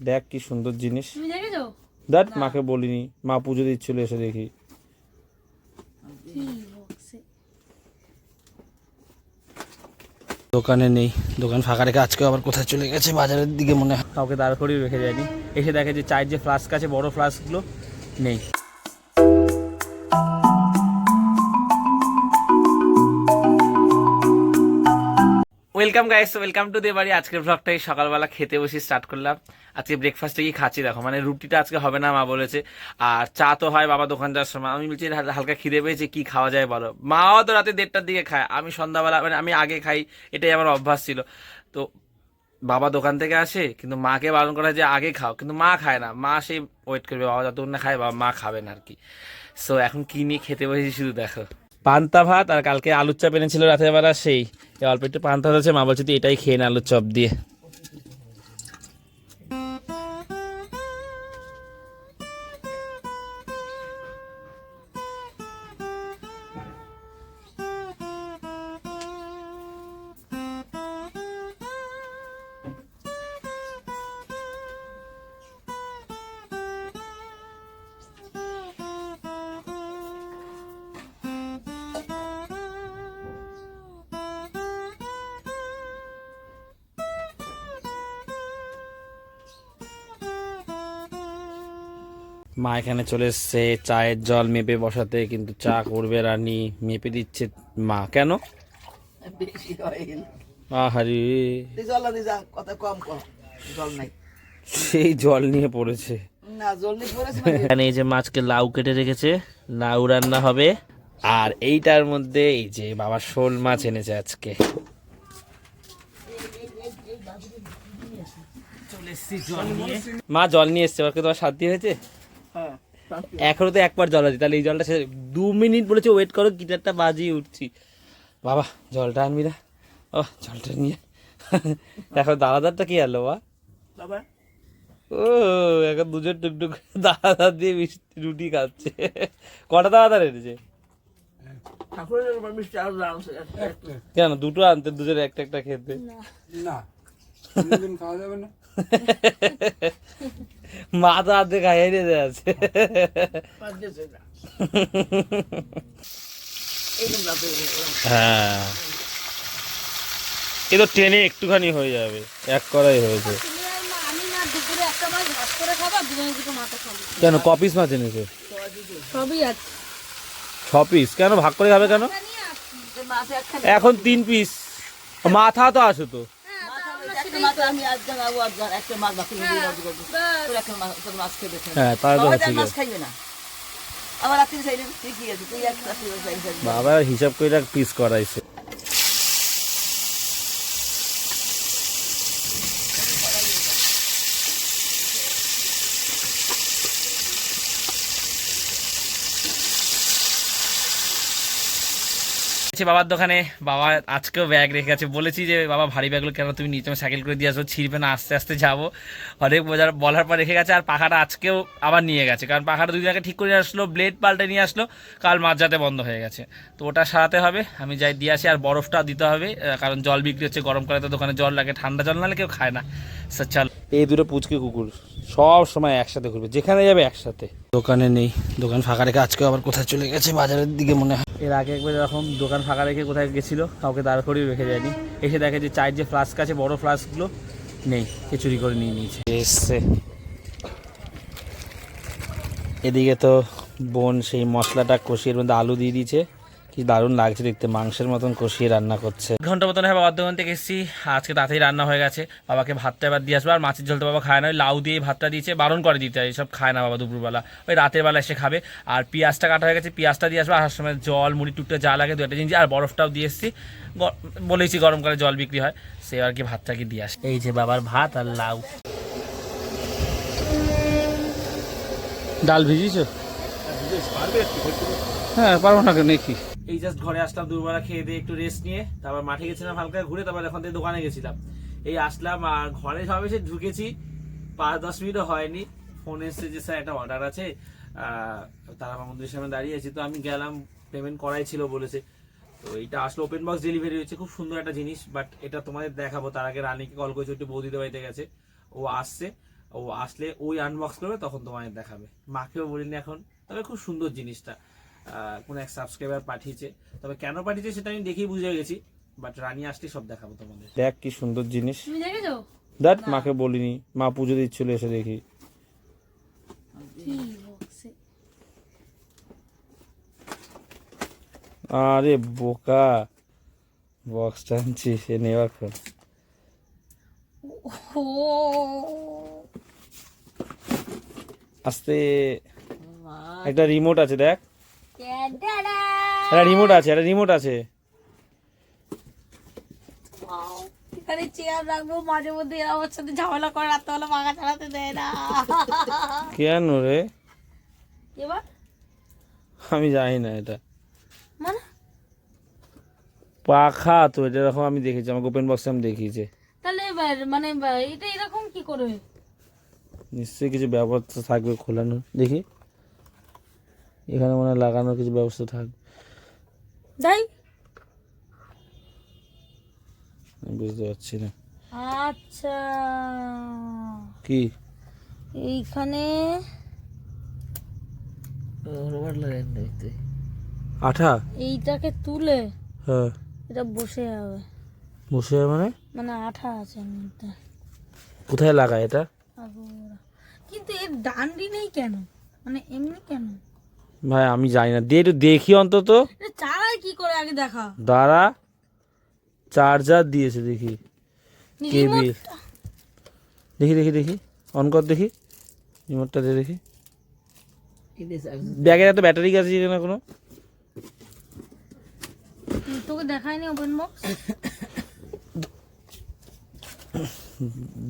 দেখ কি সুন্দর জিনিস। তুমি দেখ মাকে বলিনি মা পুজো দিচ্ছিল এসে দেখি। দোকানে নেই দোকান ফাঁকা রেখে আজকে আবার কোথায় চলে গেছে বাজারের দিকে মনে হয়। কাউকে দাঁড় করিয়ে রেখে যায়নি। এসে দেখে যে চায়ের যে ফ্লাস্ক আছে বড় ফ্লাস্কগুলো নেই। Welcome guys welcome to the বাড়ি আজকের ব্লগটাই সকালবেলা খেতে বসে স্টার্ট করলাম। আজকে ব্রেকফাস্টে কি খাচ্ছি, দেখো মানে রুটিটা আজকে হবে না, মা বলেছে। আর চা তো হয় বাবা দোকান যাওয়ার সময়। আমি বলছি, হাল- হালকা খিদে পেয়েছে, কি খাওয়া যায় বলো? মাও তো রাতে দেড়টার দিকে খায়। আমি সন্ধ্যাবেলা মানে আমি আগে খাই, এটাই আমার অভ্যাস ছিল। তো বাবা দোকান থেকে আসে, কিন্তু মাকে বারণ করা যে, আগে খাও। কিন্তু মা খায় না। মা সেই ওয়েট করবে, বাবা যতক্ষণ না খায়, বাবা মা খাবে না আর কি। সো এখন কি নিয়ে খেতে বসেছি শুধু দেখো। পান্তা ভাত আর কালকে আলুর চপ এনেছিল রাতের বেলা, সেই। এই অল্প একটু পান্তা আছে মা বলছে তুই এটাই খেয়ে না আলুর চপ দিয়ে। মা এখানে চলে এসছে চায়ের জল মেপে বসাতে কিন্তু চা করবে রানী। মেপে দিচ্ছে মা। কেন? বেশি হয়ে আহারি। কথা কম কর। জল নাই। সেই জল নিয়ে পড়েছে। না জল নিয়ে পড়েছে এখানে এই যে মাছকে লাউ কেটে রেখেছে লাউ রান্না হবে। আর এইটার মধ্যে এই যে বাবা শোল মাছ এনেছে আজকে। মা জল নিয়ে এসছে ওকে তোমার শান্তি হয়েছে? হ্যাঁ এখনও তো একবার জল আছে তাহলে এই জলটা সে- দু মিনিট বলেছে ওয়েট করো গিটারটা বাজিয়ে উঠছি। বাবা জলটা আনবি না? ও জলটা নিয়ে। এখন দাদাদারটা কি আলো বা বাবা। ও এখন দুজন টুকটুক দাদাদার দিয়ে মিষ্টি রুটি খাচ্ছে। কটা দাদাদার এনেছে? কেন দুটো আনতে দুজন একটা একটা খেতে? না। খাওয়া যাবে না। মা তো আর্ধেক খাইয়ে দিতে আছে। হ্যাঁ। এ তো ট্রেনে একটুখানি হয়ে যাবে এক করাই হয়েছে মাথা কেন কপিস মাছ এনেছে? ছ পিস কেন ভাগ করে খাবে কেন? এখন তিন পিস মাথা তো আছে তো। বাবা ঠিক মাছ আছে খাইবে না আবার রাত্রি ঠিকই আছে তুই একটা রাত্রি হিসাব করে পিস করাইছে বাবার দোকানে। বাবা আজকেও ব্যাগ রেখে গেছে। বলেছি যে, বাবা, ভারী ব্যাগগুলো কেন তুমি নিচে সাইকেল করে দিয়ে আসো? ছিঁড়বে না, আস্তে আস্তে যাব। অনেক বোঝার বলার পর রেখে গেছে, আর পাখাটা আজকেও আবার নিয়ে গেছে। কারণ পাখাটা দুদিন আগে ঠিক করে আসলো ব্লেড পাল্টে নিয়ে আসলো, কাল মাঝরাতে বন্ধ হয়ে গেছে। তো ওটা সারাতে হবে। আমি যাই দিয়ে আসি, আর বরফটা দিতে হবে কারণ জল বিক্রি হচ্ছে গরমকালে, তো দোকানে জল লাগে, ঠান্ডা জল নাহলে কেউ খায় না। সো চল। এই দুটো পুচকে কুকুর সব সময় একসাথে ঘুরবে যেখানে যাবে একসাথে। দোকানে নেই দোকান ফাঁকা রেখে আজকে আবার কোথায় চলে গেছে বাজারের দিকে মনে হয়। এর আগে একবার এরকম দোকান ফাঁকা রেখে কোথায় গেছিল কাউকে দাঁড় করিয়ে রেখে যায়নি। এসে দেখে যে চায়ের যে ফ্লাস্ক আছে বড় ফ্লাস্কগুলো নেই সে চুরি করে নিয়ে নিয়েছে। এসছে। এদিকে তো বোন সেই মশলাটা কষিয়ে এর মধ্যে আলু দিয়ে দিয়েছে। কি দারুণ লাগছে দেখতে মাংসের মতন কষিয়ে রান্না করছে। ঘণ্টা মতন হয় বাবার দোকান থেকে এসেছি। আজকে তাড়াতাড়ি রান্না হয়ে গেছে। বাবাকে ভাতটা এবার দিয়ে আসব। আর মাছের ঝোল তো বাবা খায় না ওই লাউ দিয়ে ভাতটা দিয়েছে বারণ করে দিতে হয় সব খায় না বাবা দুপুরবেলা। ওই রাতের বেলা এসে খাবে। আর পেঁয়াজটা কাটা হয়ে গেছে পেঁয়াজটা দিয়ে আসব। আসার সময় জল মুড়ি টুকটা যা লাগে দু একটা জিনিস আর বরফটাও দিয়ে এসেছি। বলেছি গরমকালে জল বিক্রি হয় সে আর কি ভাতটাকে দিয়ে আসে। এই যে বাবার ভাত আর লাউ। ডাল ভিজিয়েছো? হ্যাঁ পারব না কেন কি? এই জাস্ট ঘরে আসলাম, দুপুরবেলা খেয়ে দিয়ে একটু রেস্ট নিয়ে, তারপর মাঠে গেছিলাম হালকা ঘুরে, তারপর এখন থেকে দোকানে গেছিলাম। এই আসলাম আর ঘরে সব এসে ঢুকেছি, পাঁচ দশ মিনিটও হয়নি। ফোন এসছে যে, স্যার, একটা অর্ডার আছে। তারা মন্দিরের সামনে দাঁড়িয়ে আছে, তো আমি গেলাম পেমেন্ট করাই ছিল বলেছে। তো এটা আসলে ওপেন বক্স ডেলিভারি হয়েছে, খুব সুন্দর একটা জিনিস বাট এটা তোমাদের দেখাবো। তার আগে রানীকে কল করেছে, একটু বৌদিদের বাড়িতে গেছে। ও আসছে, ও আসলে ওই আনবক্স করবে, তখন তোমায় দেখাবে। মাকেও বলিনি এখন, তবে খুব সুন্দর জিনিসটা। কোনো এক সাবস্ক্রাইবার পাঠিয়েছে। তবে কেন পাঠিয়েছে সেটা আমি দেখেই বুঝে গেছি বাট রানী আসলে সব দেখাবো তোমাদের। দেখ কি সুন্দর জিনিস। তুমি দেখেছ? দেখ মাকে বলিনি মা পুজো দিচ্ছিল এসে দেখি। আরে বোকা বক্স টানছি সে নেওয়ার পর ও। আস্তে। একটা রিমোট আছে দেখ। একটা রিমোট আছে একটা রিমোট আছে। এখানে চেয়ার রাখব মাঝে মধ্যে এরা আমার সাথে ঝামেলা করে রাত্রেবেলা পাখা চালাতে দেয় না। কেন রে? এবার? আমি জানি না এটা। মানে? পাখা তো এটা এরকম আমি দেখেছি আমাকে ওপেন বক্সে আমি দেখিয়েছে। তাহলে এবার মানে এটা এরকম কি করে? নিশ্চয়ই কিছু ব্যবস্থা থাকবে খোলানোর দেখি। এখানে মনে হয় লাগানোর কিছু ব্যবস্থা থাকবে। যাই। বুঝতে পারছি না। আচ্ছা। কি? এইখানে আঠা? এইটাকে তুলে হ্যাঁ। এটা বসে যাবে। বসে যাবে মানে? মানে আঠা আছে মধ্যে। কোথায় লাগায় এটা? কিন্তু এর ডান্ডি নেই কেন? মানে এমনি কেন? ভাই আমি জানি না। দিয়ে একটু দেখি অন্তত। কি করে? আগে দেখা। দাঁড়া। চার্জার দিয়েছে দেখি। কেবিল। দেখি দেখি দেখি। অন কর দেখি। রিমোটটা দিয়ে দেখি। ব্যাগের এত ব্যাটারি আছে না কোনো তোকে দেখায়নি ওপেন বক্স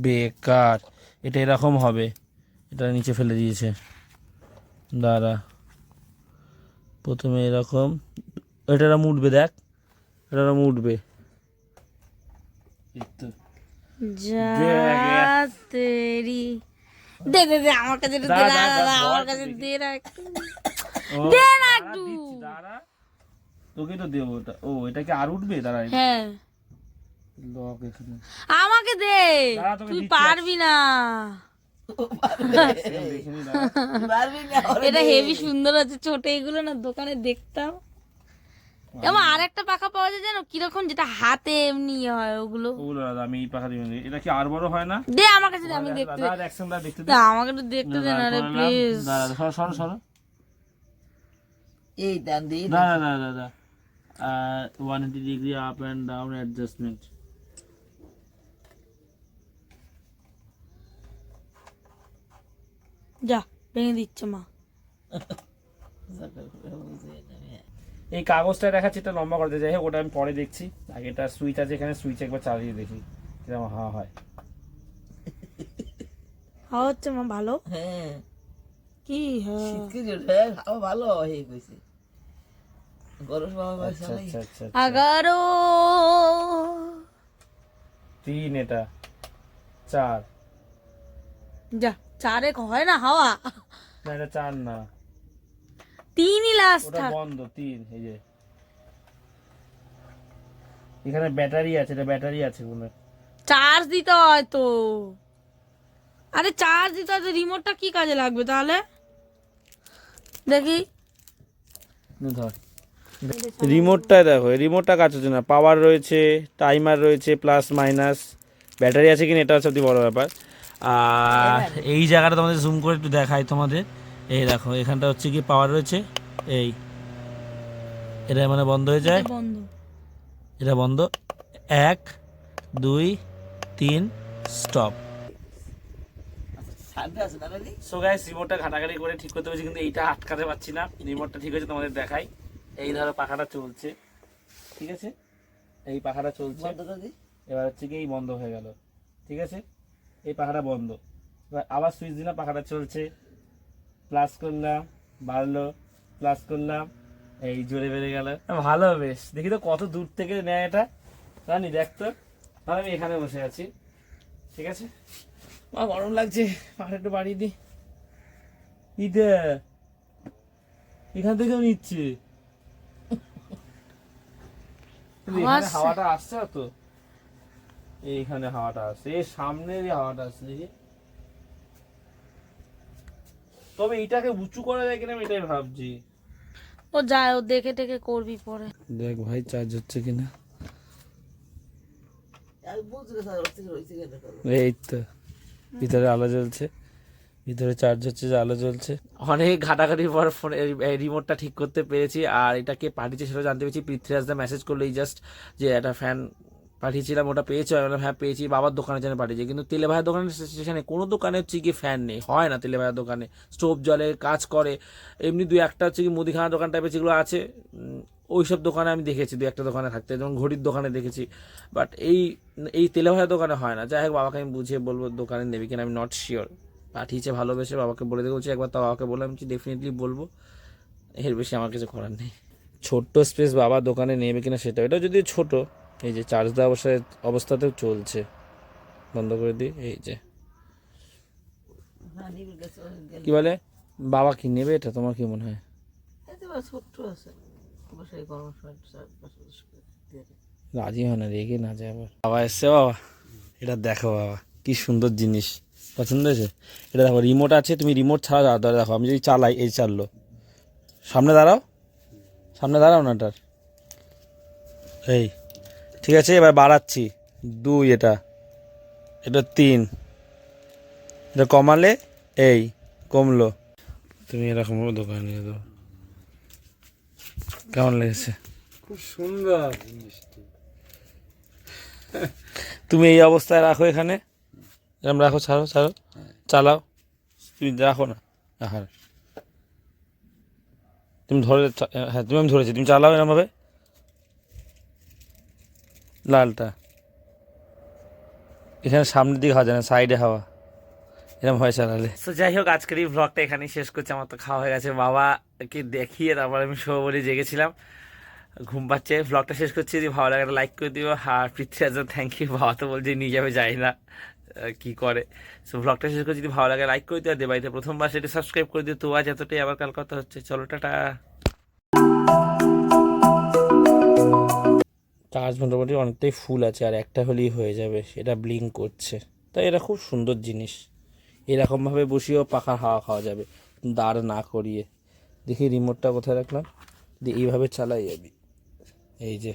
বেকার। এটা এরকম হবে। এটা নিচে ফেলে দিয়েছে। দাঁড়া। প্রথমে এরকম এটা এরম উঠবে দেখ এটা উঠবে তেরি। দে দে দে আমার কাছে দে দাঁড়া, না, দাঁড়া, না, আমার কাছে দে না দে না দাঁড়া, একটু। দিচ্ছি, দাঁড়া। তোকে তো দেবো ওটা ও এটা কি আর উঠবে? দাঁড়া হ্যাঁ। লক এখানে। আমাকে দে। তুই পারবি না। এটা হেভি সুন্দর আছে ছোট এগুলো না দোকানে দেখতাম। যেমন আর একটা পাখা পাওয়া যায় জানো? কীরকম যেটা হাতে এমনি হয় ওগুলো? ওগুলো দাদা আমি এই পাখা দিবেন এটা কি আর বড় হয় না? দে আমার কাছে দে, আমি দেখতে দাদা দেখছেন দেখতে দে। আমাকে একটু দেখতে দে না রে প্লিজ দাঁড়া সরো সরো সরো। এই দান দিয়ে দাঁড়া দাঁড়া দাদা one eighty degree up and down adjustment যা ভেঙে দিচ্ছে মা। এই কাগজটা দেখাচ্ছি এটা লম্বা করতে যাই হোক ওটা আমি পরে দেখছি। আগে এটা সুইচ আছে এখানে সুইচ একবার চালিয়ে দেখি। কীরকম হাওয়া হয়। হাওয়া হচ্ছে মা ভালো? হ্যাঁ। কি হ্যাঁ হাওয়া ভালো হয়ে গেছে। হাওয়া আচ্ছা আচ্ছা আচ্ছা। এগারো তিন এটা। চার। যা। চারে হয় না হাওয়া? না এটা চার না। তিনই লাস্ট ওটা বন্ধ তিন এই যে। এখানে ব্যাটারি আছে এটা ব্যাটারি আছে কোনো চার্জ দিতে হয় তো। আরে চার্জ দিতে হয় তো রিমোটটা কি কাজে লাগবে তাহলে? দেখি। ধর। রিমোটটা দেখো রিমোটটা কাজ হচ্ছে না। পাওয়ার রয়েছে টাইমার রয়েছে প্লাস মাইনাস ব্যাটারি আছে কিনা এটা সবথেকে বড় ব্যাপার। আর এই জায়গাটা তোমাদের জুম করে একটু দেখাই তোমাদের। এই দেখো এখানটা হচ্ছে কি পাওয়ার রয়েছে। এই এটা মানে বন্ধ হয়ে যায়। এটা বন্ধ। এক দুই তিন স্টপ আছে না দাদি? সো গাইস রিমোটটা ঘাটাঘাটি করে ঠিক করতে পেরেছি কিন্তু এইটা আটকাতে পারছি না। রিমোটটা ঠিক হয়েছে তোমাদের দেখাই। এই ধরো পাখাটা চলছে। ঠিক আছে? এই পাখাটা চলছে। এবার হচ্ছে কি এই বন্ধ হয়ে গেল। ঠিক আছে? এই পাখাটা বন্ধ। এবার আবার সুইচ দিলাম পাখাটা চলছে। প্লাস করলাম বাড়লো প্লাস করলাম এই জোরে বেড়ে গেল। ভালো বেশ। দেখি তো কত দূর থেকে নেয় এটা। জানি দেখ তো। তাহলে আমি এখানে বসে আছি। ঠিক আছে? মা গরম লাগছে। পাখাটা একটু বাড়িয়ে দিই। ইদে এখান থেকেও নিচ্ছে। হাওয়াটা আসছে তো? এইখানে হাওয়াটা আসছে এর সামনে যে হাওয়াটা আসছে দেখি। তবে এটাকে উঁচু করা যায় কিনা আমি এটাই ভাবছি। ও যায় ও দেখে টেকে করবি পরে। দেখ ভাই চার্জ হচ্ছে কিনা। এই তো ভিতরে আলো জ্বলছে। ভিতরে চার্জ হচ্ছে যে আলো জ্বলছে। অনেক ঘাটাঘাটির পর ফোন রিমোটটা ঠিক করতে পেরেছি। আর এটাকে পাঠিয়েছে সেটা জানতে পেরেছি। পৃথ্বীরাজ দা মেসেজ করল এই জাস্ট যে একটা ফ্যান পাঠিয়েছিলাম, ওটা পেয়েছ, আমি বললাম হ্যাঁ পেয়েছি, বাবার দোকানের জন্য পাঠিয়েছি। কিন্তু তেলে ভাইয়ের দোকানের স্টেশনে কোনো দোকানে হচ্ছে কি ফ্যান নেই, হয় না তেলে ভাইয়ের দোকানে। স্টোভ জলে কাজ করে, এমনি দু একটা হচ্ছে কি মুদিখানা দোকান টাইপের যেগুলো আছে ওই সব দোকানে আমি দেখেছি দু একটা দোকানে থাকতে, যেমন ঘড়ির দোকানে দেখেছি। বাট এই এই তেলে ভাইয়ের দোকানে হয় না। যাই হোক, বাবাকে আমি বুঝিয়ে বলব, দোকানে নেবে কিনা আমি নট শিওর পাঠিয়েছে, ভালোবেসে, বাবাকে বলে বলছি, একবার তো বাবাকে বললাম যে ডেফিনেটলি বলব। এর বেশি আমার কিছু করার নেই। ছোট্ট স্পেস বাবা দোকানে নেবে কিনা সেটা এটা যদি ছোট এই যে চার্জ দেওয়া অবস্থায় অবস্থাতেও চলছে। বন্ধ করে দিই এই যে। কি বলে? বাবা কি নেবে এটা? তোমার কি মনে হয়। রাজি হয় না রেগে না যায় আবার। বাবা এসছে বাবা। এটা দেখো বাবা কি সুন্দর জিনিস। পছন্দ হয়েছে? এটা দেখো রিমোট আছে তুমি রিমোট ছাড়া দাঁড়া দেখো আমি যদি চালাই এই চাললো। সামনে দাঁড়াও। সামনে দাঁড়াও না এটার এই। ঠিক আছে এবার বাড়াচ্ছি। দুই এটা। এটা তিন। এটা কমালে এই কমলো। তুমি এরকম দোকানে নিয়ে দাও কেমন লেগেছে? খুব সুন্দর। জিনিসটি তুমি এই অবস্থায় রাখো এখানে। এরকম রাখো ছাড়ো ছাড়ো। চালাও। তুমি রাখো না। হ্যাঁ তুমি ধরে হ্যাঁ তুমি আমি ধরেছি। তুমি চালাও এরমভাবে লালটা। এখানে সামনের দিকে হাওয়া যায় না সাইডে হাওয়া। এরকম হয় চালালে তো যাই হোক, আজকের এই ব্লগটা এখানেই শেষ করছি, আমার তো খাওয়া হয়ে গেছে। বাবাকে দেখিয়ে তারপর আমি শো বলে জেগেছিলাম। ঘুম পাচ্ছে ব্লগটা শেষ করছি, যদি ভালো লাগে লাইক করে দিও। আর পৃথ্বীরাজ থ্যাংক ইউ বাবা তো বলছে, নিয়ে যাবে যাই না। কি করে? সো ব্লগটা শেষ করছি, যদি ভালো লাগে লাইক করে দিও। আর দেবাইতে প্রথমবার সেটা সাবস্ক্রাইব করে দিও। তো আজ এতটাই, আবার কাল কথা হচ্ছে। চলো, টাটা। চার্জ মোটামুটি অনেকটাই ফুল আছে, আর একটা হলেই হয়ে যাবে, সেটা ব্লিঙ্ক করছে। তাই এটা খুব সুন্দর জিনিস। এরকমভাবে বসিয়েও পাখার হাওয়া খাওয়া যাবে দাঁড় না করিয়ে। দেখি রিমোটটা কোথায় রাখলাম? দিয়ে এইভাবে চালাই যাবি এই যে।